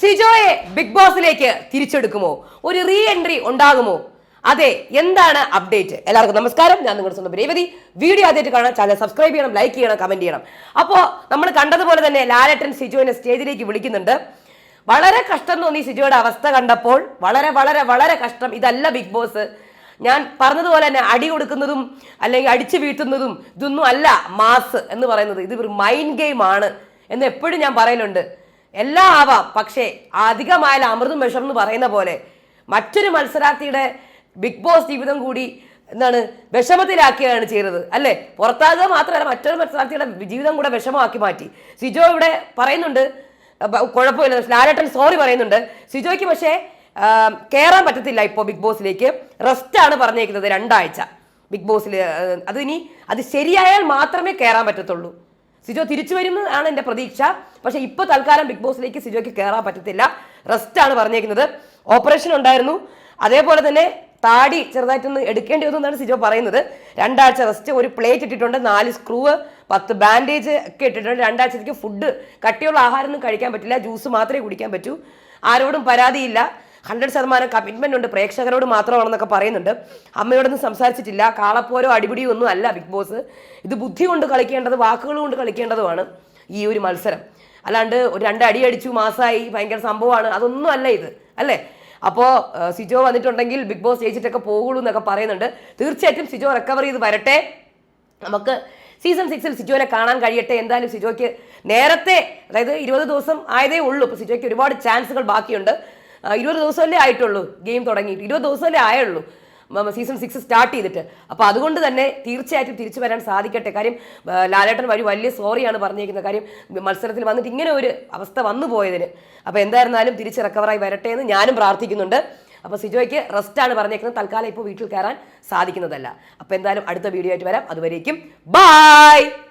സിജോയെ big ബോസിലേക്ക് തിരിച്ചെടുക്കുമോ? ഒരു re entry ഉണ്ടാകുമോ? അതെ എന്താണ് അപ്ഡേറ്റ്? എല്ലാവർക്കും നമസ്കാരം. ഞാൻ നിങ്ങളുടെ സ്വന്തം രേവതി. വീഡിയോ ആദ്യമായിട്ട് കാണാൻ ചാനൽ സബ്സ്ക്രൈബ് ചെയ്യണം ലൈക്ക് ചെയ്യണം കമന്റ് ചെയ്യണം. അപ്പോൾ നമ്മൾ കണ്ടതുപോലെ തന്നെ ലാലട്ടൻ സിജോനെ സ്റ്റേജിലേക്ക് വിളിക്കുന്നുണ്ട്. വളരെ കഷ്ടം തോന്നി സിജോയുടെ അവസ്ഥ കണ്ടപ്പോൾ. വളരെ വളരെ വളരെ കഷ്ടം. ഇതല്ല ബിഗ് ബോസ്. ഞാൻ പറഞ്ഞതുപോലെ തന്നെ അടി കൊടുക്കുന്നതും അല്ലെങ്കിൽ അടിച്ചു വീഴ്ത്തുന്നതും ഇതൊന്നും അല്ല മാസ് എന്ന് പറയുന്നത്. ഇത് ഒരു മൈൻഡ് ഗെയിം ആണ് എന്ന് എപ്പോഴും ഞാൻ പറയലുണ്ട്. എല്ലാം ആവാം പക്ഷേ അധികമായ അമൃതും വിഷം എന്ന് പറയുന്ന പോലെ മറ്റൊരു മത്സരാർത്ഥിയുടെ ബിഗ് ബോസ് ജീവിതം കൂടി എന്താണ് വിഷമത്തിലാക്കിയാണ് ചെയ്തത്. അല്ലേ? പുറത്താകുക മാത്രമല്ല മറ്റൊരു മത്സരാർത്ഥിയുടെ ജീവിതം കൂടെ വിഷമമാക്കി മാറ്റി. സിജോ ഇവിടെ പറയുന്നുണ്ട് കുഴപ്പമില്ല. ലാലേട്ടൻ സോറി പറയുന്നുണ്ട്. സിജോയ്ക്ക് പക്ഷേ കയറാൻ പറ്റത്തില്ല ഇപ്പോൾ ബിഗ് ബോസിലേക്ക്. റെസ്റ്റ് ആണ് പറഞ്ഞേക്കുന്നത് രണ്ടാഴ്ച. ബിഗ് ബോസിൽ അത് ഇനി അത് ശരിയായാൽ മാത്രമേ കയറാൻ പറ്റത്തുള്ളൂ. സിജോ തിരിച്ചു വരുന്നതാണ് എന്റെ പ്രതീക്ഷ. പക്ഷേ ഇപ്പോൾ തൽക്കാലം ബിഗ് ബോസിലേക്ക് സിജോയ്ക്ക് കയറാൻ പറ്റത്തില്ല. റെസ്റ്റ് ആണ് പറഞ്ഞേക്കുന്നത്. ഓപ്പറേഷൻ ഉണ്ടായിരുന്നു. അതേപോലെ തന്നെ താടി ചെറുതായിട്ടൊന്ന് എടുക്കേണ്ടി വന്നു എന്നാണ് സിജോ പറയുന്നത്. രണ്ടാഴ്ച റെസ്റ്റ് ഒരു പ്ലേറ്റ് ഇട്ടിട്ടുണ്ട് നാല് സ്ക്രൂവ് പത്ത് ബാൻഡേജ് ഒക്കെ ഇട്ടിട്ടുണ്ട്. രണ്ടാഴ്ചത്തേക്ക് ഫുഡ് കട്ടിയുള്ള ആഹാരമൊന്നും കഴിക്കാൻ പറ്റില്ല. ജ്യൂസ് മാത്രമേ കുടിക്കാൻ പറ്റൂ. ആരോടും പരാതിയില്ല. ഹൺഡ്രഡ് ശതമാനം കമ്മിറ്റ്മെന്റ് ഉണ്ട് പ്രേക്ഷകരോട് മാത്രമാണെന്നൊക്കെ പറയുന്നുണ്ട്. അമ്മയോടൊന്നും സംസാരിച്ചിട്ടില്ല. കാളപ്പോരോ അടിപിടിയോ ഒന്നും അല്ല ബിഗ് ബോസ്. ഇത് ബുദ്ധി കൊണ്ട് കളിക്കേണ്ടത് വാക്കുകൾ കൊണ്ട് കളിക്കേണ്ടതുമാണ് ഈ ഒരു മത്സരം. അല്ലാണ്ട് ഒരു രണ്ട് അടി അടിച്ചു മാസമായി ഭയങ്കര സംഭവമാണ്. അതൊന്നും അല്ല ഇത്. അല്ലേ? അപ്പോൾ സിജോ വന്നിട്ടുണ്ടെങ്കിൽ ബിഗ് ബോസ് ജയിച്ചിട്ടൊക്കെ പോകുള്ളൂ എന്നൊക്കെ പറയുന്നുണ്ട്. തീർച്ചയായിട്ടും സിജോ റിക്കവർ ചെയ്ത് വരട്ടെ. നമുക്ക് സീസൺ സിക്സിൽ സിജോനെ കാണാൻ കഴിയട്ടെ. എന്തായാലും സിജോയ്ക്ക് നേരത്തെ അതായത് ഇരുപത് ദിവസം ആയതേ ഉള്ളൂ. ഇപ്പോൾ സിജോയ്ക്ക് ഒരുപാട് ചാൻസുകൾ ബാക്കിയുണ്ട്. ഇരുപത് ദിവസമല്ലേ ആയിട്ടുള്ളൂ ഗെയിം തുടങ്ങിയിട്ട്. ഇരുപത് ദിവസമല്ലേ ആയുള്ളൂ. സീസൺ സിക്സ് സ്റ്റാർട്ട് ചെയ്തിട്ട്. അപ്പോൾ അതുകൊണ്ട് തന്നെ തീർച്ചയായിട്ടും തിരിച്ചു വരാൻ സാധിക്കട്ടെ. കാര്യം ലാലേട്ടൻ വഴി വലിയ സോറിയാണ് പറഞ്ഞിരിക്കുന്നത്. കാര്യം മത്സരത്തിൽ വന്നിട്ട് ഇങ്ങനെ ഒരു അവസ്ഥ വന്നു പോയതിന്. അപ്പോൾ എന്തായിരുന്നാലും തിരിച്ച് റിക്കവറായി വരട്ടെ എന്ന് ഞാനും പ്രാർത്ഥിക്കുന്നുണ്ട്. അപ്പോൾ സിജോയ്ക്ക് റെസ്റ്റ് ആണ് പറഞ്ഞേക്കുന്നത് തൽക്കാലം ഇപ്പോൾ വീട്ടിൽ കയറാൻ സാധിക്കുന്നതല്ല. അപ്പോൾ എന്തായാലും അടുത്ത വീഡിയോ ആയിട്ട് വരാം. അതുവരേക്കും ബായ്